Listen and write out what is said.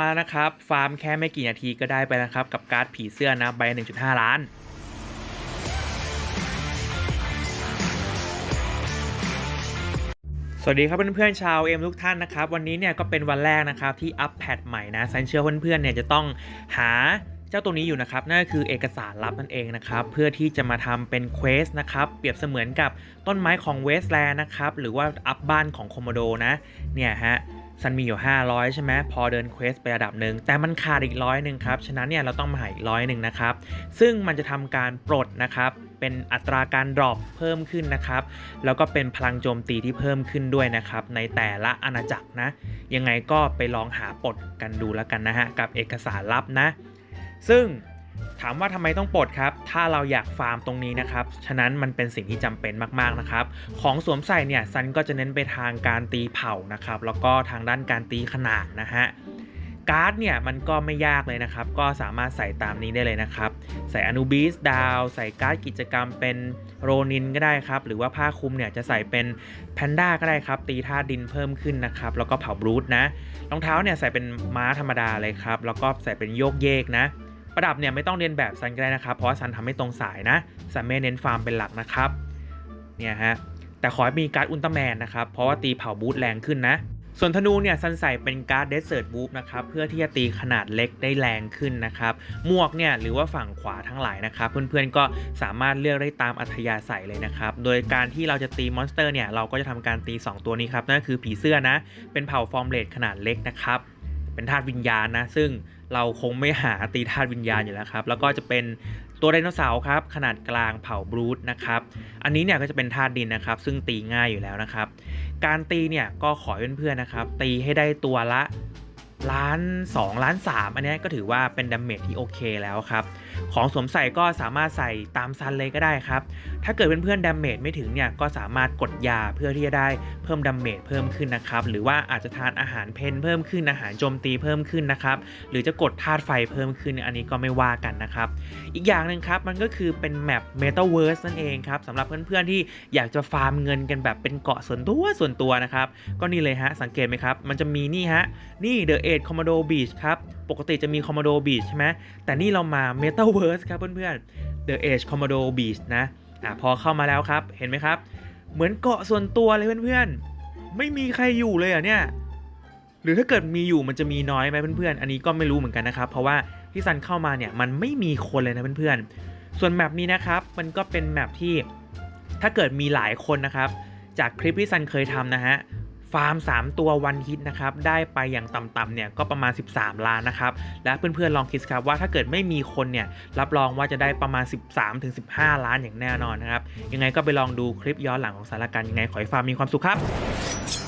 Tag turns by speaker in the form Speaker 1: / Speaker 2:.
Speaker 1: มานะครับ ฟาร์มแค่ไม่กี่นาทีก็ได้ไปแล้วครับ กับการ์ดผีเสื้อนะใบ 1.5 ล้านสวัสดีครับเพื่อนๆชาวเอ็มทุกท่านนะครับ วันนี้เนี่ยก็เป็นวันแรกนะครับที่อัปแพทใหม่นะซันเชื่อเพื่อนๆเนี่ยจะต้องหาเจ้าตัวนี้อยู่นะครับนั่นก็คือเอกสารลับนั่นเองนะครับเพื่อที่จะมาทำเป็นเควสนะครับเปรียบเสมือนกับต้นไม้ของเวสแลนด์นะครับหรือว่าอัพบ้านของโคโมโดนะเนี่ยฮะ ซันมีอยู่ 500 ใช่ไหมพอเดินเควสไประดับหนึ่งแต่มันขาดอีกร้อยหนึ่งครับ ฉะนั้นเนี่ยเราต้องมาหาอีกร้อยหนึ่งนะครับ ซึ่งมันจะทำการปลดนะครับ เป็นอัตราการดรอปเพิ่มขึ้นนะครับ แล้วก็เป็นพลังโจมตีที่เพิ่มขึ้นด้วยนะครับ ในแต่ละอาณาจักรนะ ยังไงก็ไปลองหาปลดกันดูแล้วกันนะฮะ กับเอกสารลับนะ ซึ่งามว่าทำไมต้องปลดครับ ถ้าเราอยากฟาร์มตรงนี้นะครับ ฉะนั้นมันเป็นสิ่งที่จำเป็นมากๆนะครับ ของสวมใส่เนี่ยซันก็จะเน้นไปทางการตีเผานะครับ แล้วก็ทางด้านการตีขนาดนะฮะการ์ดเนี่ยมันก็ไม่ยากเลยนะครับ ก็สามารถใส่ตามนี้ได้เลยนะครับ ใส่อนูบิสดาวใส่การ์ดกิจกรรมเป็นโรนินก็ได้ครับ หรือว่าผ้าคลุมเนี่ยจะใส่เป็นแพนด้าก็ได้ครับ ตีธาตุดินเพิ่มขึ้นนะครับ แล้วก็เผาบรูทนะรองเท้าเนี่ยใส่เป็นม้าธรรมดาเลยครับ แล้วก็ใส่เป็นโยกเยกนะ ประดับเนี่ยไม่ต้องเรียนแบบซันก็ได้นะครับ เพราะว่าซันทำให้ตรงสายนะซันไม่เน้นฟาร์มเป็นหลักนะครับ เนี่ยฮะ แต่ขอให้มีการ์ดอุลตร้าแมนนะครับ เพราะว่าตีเผาบูทแรงขึ้นนะ ส่วนธนูเนี่ยซันใส่เป็นการ์ดเดสเซิร์ตบูฟนะครับ เพื่อที่จะตีขนาดเล็กได้แรงขึ้นนะครับ หมวกเนี่ยหรือว่าฝั่งขวาทั้งหลายนะครับ เพื่อนๆก็สามารถเลือกได้ตามอัธยาศัยเลยนะครับ โดยการที่เราจะตีมอนสเตอร์เนี่ยเราก็จะทำการตี 2 ตัวนี้ครับ นั่นคือผีเสื้อนะ เป็นเผ่าฟอร์มเลดขนาดเล็กนะครับ เป็นธาตุวิญญาณนะ ซึ่ง เราคงไม่หาตีธาตุวิญญาณอยู่แล้วครับ แล้วก็จะเป็นตัวไดโนเสาร์ครับ ขนาดกลางเผ่าบรูทนะครับ อันนี้เนี่ยก็จะเป็นธาตุดินนะครับ ซึ่งตีง่ายอยู่แล้วนะครับ การตีเนี่ยก็ขอเพื่อนๆนะครับ ตีให้ได้ตัวละ ล้าน2ล้าน3อันนี้ก็ถือว่าเป็นดาเมจที่โอเคแล้วครับ ของสวมใส่ก็สามารถใส่ตามซันเลยก็ได้ครับ ถ้าเกิดเพื่อนๆดาเมจไม่ถึงเนี่ยก็สามารถกดยาเพื่อที่จะได้เพิ่มดาเมจเพิ่มขึ้นนะครับ หรือว่าอาจจะทานอาหารเพนเพิ่มขึ้นอาหารโจมตีเพิ่มขึ้นนะครับ หรือจะกดธาตุไฟเพิ่มขึ้นอันนี้ก็ไม่ว่ากันนะครับ อีกอย่างหนึ่งครับมันก็คือเป็นแมป Metaverse นั่นเองครับสำหรับเพื่อนๆที่อยากจะฟาร์มเงินกันแบบเป็นเกาะส่วนตัวส่วนตัวนะครับก็นี่เลยฮะสังเกตไหมครับมันจะมีนี่ฮะนี่ The Eight Commando Beach ครับ ปกติจะมี Commando Beach ใช่ไหมแต่นี่เรามา Metaverse ครับเพื่อนๆ The Eight Commando Beach นะอะพอเข้ามาแล้วครับ เห็นไหมครับ เหมือนเกาะส่วนตัวเลยเพื่อนๆ ไม่มีใครอยู่เลยอะเนี่ย หรือถ้าเกิดมีอยู่มันจะมีน้อยไหมเพื่อนๆ อันนี้ก็ไม่รู้เหมือนกันนะครับ เพราะว่าที่ซันเข้ามาเนี่ยมันไม่มีคนเลยนะเพื่อนๆ ส่วนแมปนี้นะครับ มันก็เป็นแมปที่ถ้าเกิดมีหลายคนนะครับ จากคลิปที่ซันเคยทำนะฮะ ฟาร์ม 3 ตัววันฮิตนะครับ ได้ไปอย่างต่ำๆเนี่ยก็ประมาณ 13 ล้านนะครับ และเพื่อนๆลองคิดครับว่าถ้าเกิดไม่มีคนเนี่ยรับรองว่าจะได้ประมาณ 13-15 ล้านอย่างแน่นอนนะครับ ยังไงก็ไปลองดูคลิปย้อนหลังของสารการยังไงขอให้ฟาร์มมีความสุขครับ